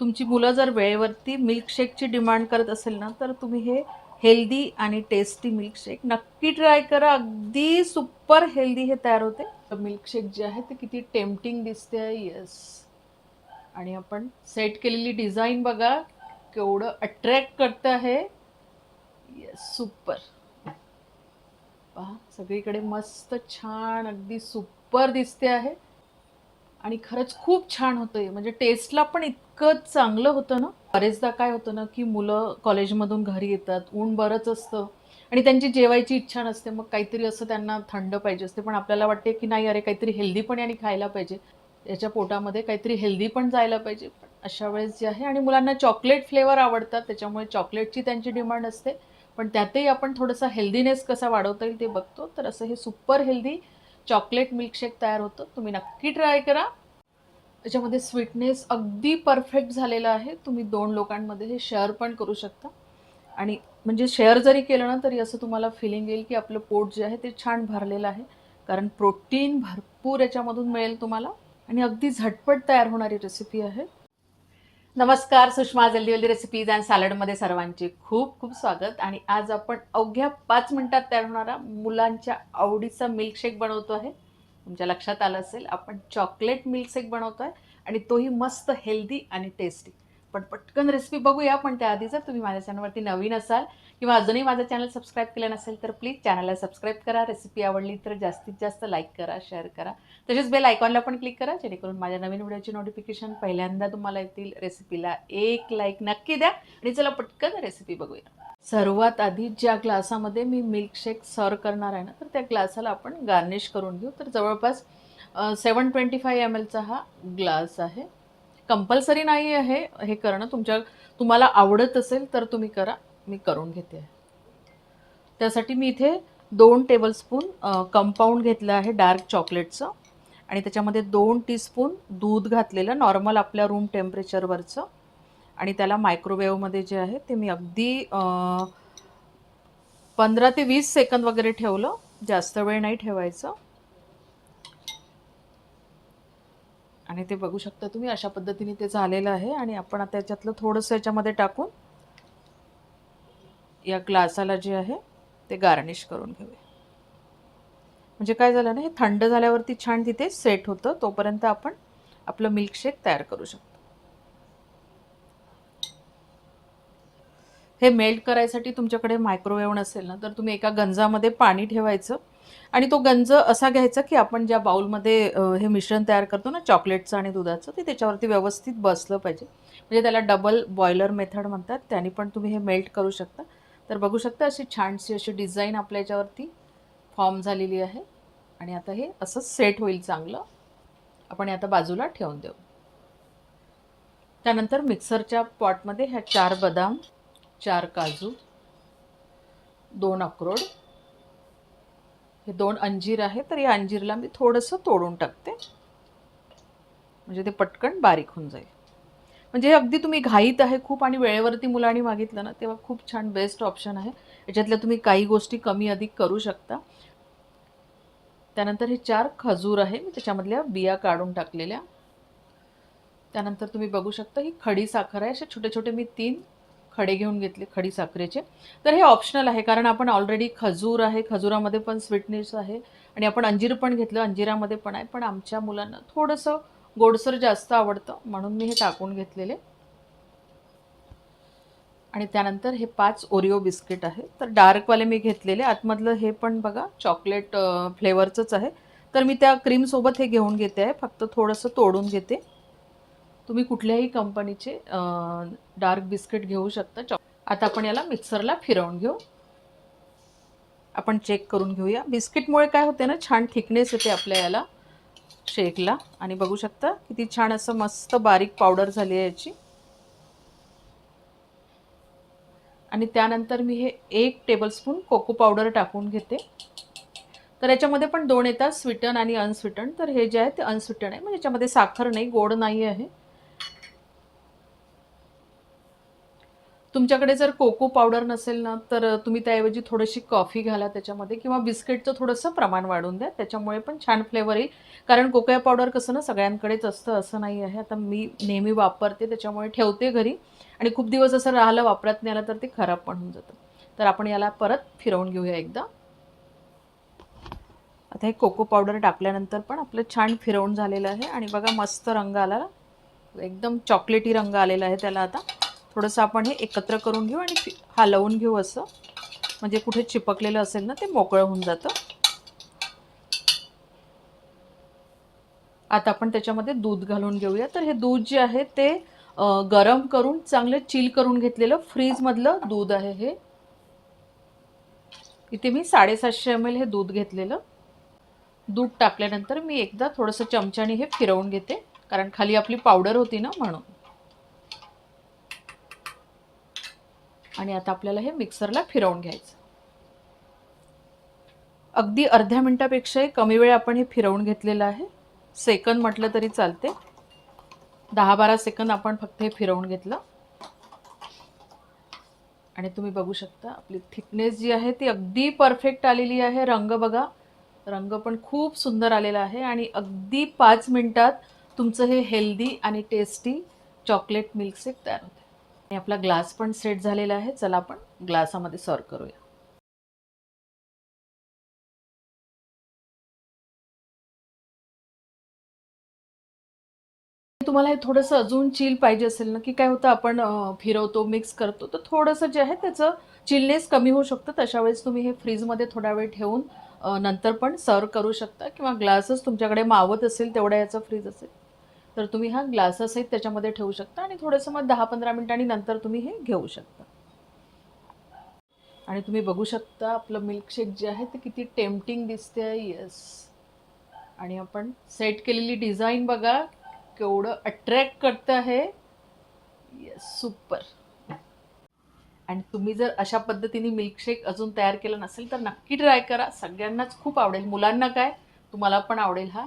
तुमची मुलं जर वेळेवरती मिल्कशेकची डिमांड करत असेल ना तर तुम्ही हे हेल्दी आणि टेस्टी मिल्कशेक नक्की ट्राय करा. अगदी सुपर हेल्दी हे तयार होते. मिल्कशेक जे आहे ते किती टेम्पटिंग दिसते. आहे येस आणि आपण सेट केलेली डिझाईन बघा केवढं अट्रॅक्ट करतं आहे. येस सुपर पहा सगळीकडे मस्त छान अगदी सुपर दिसते आहे. आणि खरंच खूप छान होतं म्हणजे टेस्टला पण इतकं चांगलं होतं ना. बरेचदा काय होतं ना की मुलं कॉलेजमधून घरी येतात ऊन बरंच असतं आणि त्यांची जेवायची इच्छा नसते. मग काहीतरी असं त्यांना थंड पाहिजे असते. पण आपल्याला वाटते की नाही अरे काहीतरी हेल्दी पण आणि खायला पाहिजे. याच्या पोटामध्ये काहीतरी हेल्दी पण जायला पाहिजे. पण अशा वेळेस जे आहे आणि मुलांना चॉकलेट फ्लेवर आवडतात त्याच्यामुळे चॉकलेटची त्यांची डिमांड असते. पण त्यातही आपण थोडंसं हेल्दीनेस कसा वाढवता येईल ते बघतो. तर असं हे सुपर हेल्दी चॉकलेट मिल्कशेक तयार होतं. तुम्ही नक्की ट्राय करा. त्याच्यामध्ये स्वीटनेस अगदी परफेक्ट झालेला आहे. तुम्ही दोन लोकांमध्ये हे शेअर पण करू शकता. आणि म्हणजे शेअर जरी केलं ना तरी असं तुम्हाला फिलिंग येईल की आपलं पोट जे आहे ते छान भरलेलं आहे. कारण प्रोटीन भरपूर याच्यामधून मिळेल तुम्हाला. आणि अगदी झटपट तयार होणारी रेसिपी आहे. नमस्कार सुषमा जल्दी रेसिपीज अँड सॅलडमध्ये सर्वांचे खूप खूप स्वागत. आणि आज आपण अवघ्या पाच मिनिटात तयार होणारा मुलांच्या आवडीचा मिल्कशेक बनवतो आहे. तुमच्या लक्षात आलं असेल आपण चॉकलेट मिल्कशेक बनवतो आहे आणि तोही मस्त हेल्दी आणि टेस्टी पण पटकन रेसिपी बघूया पण त्याआधी जर तुम्ही माझ्या चॅनलवरती नवीन असाल किंवा अजूनही माझं चॅनल सबस्क्राईब केलं नसेल तर प्लीज चॅनलला सबस्क्राईब करा. रेसिपी आवडली तर जास्तीत जास्त लाईक करा शेअर करा. तसेच बेल आयकॉनला पण क्लिक करा जेणेकरून माझ्या नवीन व्हिडिओची नोटिफिकेशन पहिल्यांदा तुम्हाला येतील. रेसिपीला एक लाईक नक्की द्या. आणि चला पटकन रेसिपी बघूया. सर्वात आधी ज्या ग्लासामध्ये मी मिल्कशेक सर्व करणार आहे ना तर त्या ग्लासाला आपण गार्निश करून घेऊ. तर जवळपास सेवन ट्वेंटी फाय एम एलचा हा ग्लास आहे. कंपल्सरी नाही आहे हे करणं तुमच्या तुम्हाला आवडत असेल तर तुम्ही करा. मी करून घेते. आहे त्यासाठी मी इथे दोन टेबलस्पून कंपाऊंड घेतलं आहे डार्क चॉकलेटचं आणि त्याच्यामध्ये दोन टीस्पून दूध घातलेलं नॉर्मल आपल्या रूम टेम्परेचरवरचं आणि त्याला मायक्रोवेव्हमध्ये जे आहे ते मी अगदी पंधरा ते वीस सेकंद वगैरे ठेवलं. जास्त वेळ नाही ठेवायचं. आणि ते बघू शकता तुम्ही अशा पद्धतीने ते झालेलं आहे आणि आपण आता याच्यातलं थोडंसं याच्यामध्ये टाकून या ग्लासाला जे आहे ते गार्निश करून घेऊया. म्हणजे काय झालं ना हे थंड झाल्यावरती छान तिथे सेट होतं तोपर्यंत आपण आपलं मिल्कशेक तयार करू शकतो. हे मेल्ट करायसाठी तुमच्याकडे मायक्रोवेव्ह नसेल ना तर तुम्ही एका गंजामध्ये पाणी ठेवायचं आणि तो गंज असा घ्यायचा की आपण ज्या बाउलमध्ये हे मिश्रण तयार करतो ना चॉकलेटचं आणि दुधाचं ते त्याच्यावरती व्यवस्थित बसलं पाहिजे. म्हणजे त्याला डबल बॉयलर मेथड म्हणतात त्याने पण तुम्ही हे मेल्ट करू शकता. तर बघू शकता अशी छानशी अशी डिझाईन आपल्या याच्यावरती फॉर्म झालेली आहे. आणि आता हे असं सेट होईल चांगलं. आपण हे आता बाजूला ठेवून देऊ. त्यानंतर मिक्सरच्या पॉटमध्ये ह्या चार बदाम चार काजू दोन अक्रोड. हे दोन अंजीर आहे तर या अंजीरला मी थोडंसं तोडून टाकते. म्हणजे ते पटकन बारीक होऊन जाईल. म्हणजे हे अगदी तुम्ही घाईत आहे खूप आणि वेळेवरती मुलांनी मागितलं ना तेव्हा खूप छान बेस्ट ऑप्शन आहे. याच्यातल्या तुम्ही काही गोष्टी कमी अधिक करू शकता. त्यानंतर हे चार खजूर आहे मी त्याच्यामधल्या बिया काढून टाकलेल्या. त्यानंतर तुम्ही बघू शकता ही खडी साखर आहे. असे छोटे छोटे मी तीन खडे घेऊन घेतले खडी साखरेचे. तर हे ऑप्शनल आहे कारण आपण ऑलरेडी खजूर आहे खजुरामध्ये पण स्वीटनेस आहे. आणि आपण अंजीर पण घेतलं अंजिरामध्ये पण आहे. पण आमच्या मुलांना थोडंसं गोडसर जास्त आवडतं म्हणून मी हे टाकून घेतलेले. आणि त्यानंतर हे पाच ओरिओ बिस्किट आहे. तर डार्कवाले मी घेतलेले. आतमधलं हे पण बघा चॉकलेट फ्लेवरचंच आहे. तर मी त्या क्रीमसोबत हे घेऊन घेते आहे. फक्त थोडंसं तोडून घेते. तुम्ही कुठल्याही कंपनीचे डार्क बिस्किट घेऊ शकता. चॉक आता आपण याला मिक्सरला फिरवून घेऊ. आपण चेक करून घेऊया. बिस्किटमुळे काय होते ना छान थिकनेस येते आपल्या याला. शेकला. आणि बघू शकता किती छान असं मस्त बारीक पावडर झाली आहे याची. आणि त्यानंतर मी हे एक टेबलस्पून कोको पावडर टाकून घेते. तर याच्यामध्ये पण दोन येतात स्वीटन आणि अनस्वीटन तर हे जे आहे ते अनस्वीटन आहे. म्हणजे याच्यामध्ये साखर नाही गोड नाही आहे. तुमच्याकडे जर कोको पावडर नसेल ना तर तुम्ही त्याऐवजी थोडीशी कॉफी घाला त्याच्यामध्ये किंवा बिस्किटचं थोडंसं प्रमाण वाढून द्या. त्याच्यामुळे पण छान फ्लेवर येईल. कारण कोकोया पावडर कसं ना सगळ्यांकडेच असतं असं नाही आहे. आता मी नेहमी वापरते त्याच्यामुळे ठेवते घरी. आणि खूप दिवस असं राहिलं वापरात नाही आलं तर ते खराब पण होऊन जातं. तर आपण याला परत फिरवून घेऊया एकदा. आता हे कोको पावडर टाकल्यानंतर पण आपलं छान फिरवून झालेलं आहे. आणि बघा मस्त रंग आला. एकदम चॉकलेटी रंग आलेला आहे त्याला आता. थोडंसं आपण हे एकत्र करून घेऊ आणि हलवून घेऊ असं. म्हणजे कुठे चिपकलेलं असेल ना ते मोकळं होऊन जातं. आता आपण त्याच्यामध्ये दूध घालून घेऊया. तर हे दूध जे आहे ते गरम करून चांगलं चिल करून घेतलेलं फ्रीजमधलं दूध आहे हे. इथे मी साडेसातशे एम एल हे दूध घेतलेलं. दूध टाकल्यानंतर मी एकदा थोडंसं चमच्याने हे फिरवून घेते. कारण खाली आपली पावडर होती ना म्हणून. आणि आता आपल्याला हे मिक्सरला फिरवून घ्यायचं. अगदी अर्ध्या मिनटापेक्षाही कमी वेळ आपण हे फिरवून घेतलेलं आहे. सेकंद म्हटलं तरी चालते. दहा बारा सेकंद आपण फक्त हे फिरवून घेतलं. आणि तुम्ही बघू शकता आपली थिकनेस जी आहे ती अगदी परफेक्ट आलेली आहे. रंग बघा. रंग पण खूप सुंदर आलेला आहे. आणि अगदी पाच मिनटात तुमचं हे हेल्दी आणि टेस्टी चॉकलेट मिल्कशेक तयार होतं. आणि आपला ग्लास पण सेट झालेला आहे. चला आपण ग्लासामध्ये सर्व करूया. तुम्हाला हे थोडंसं अजून चिल पाहिजे असेल ना की काय होतं आपण फिरवतो मिक्स करतो तर थोडंसं जे आहे त्याचं चिलनेस कमी होऊ शकतं. तशा वेळेस तुम्ही हे फ्रीजमध्ये थोडा वेळ ठेवून नंतर पण सर्व करू शकता किंवा ग्लासच तुमच्याकडे मावत असेल तेवढ्या याचा फ्रीज असेल. तर तुम्ही हा ग्लाससहित त्याच्यामध्ये ठेवू शकता आणि थोडंसं मग दहा पंधरा मिनिटांनी नंतर तुम्ही हे घेऊ शकता. आणि तुम्ही बघू शकता आपलं मिल्कशेक जे आहे ते किती टेम्पटिंग दिसते आहे. येस आणि आपण सेट केलेली डिझाईन बघा केवढं अट्रॅक्ट करतं आहे. येस सुपर आणि तुम्ही जर अशा पद्धतीने मिल्कशेक अजून तयार केला नसेल तर नक्की ट्राय करा. सगळ्यांनाच खूप आवडेल. मुलांना काय? तुम्हाला पण आवडेल हा.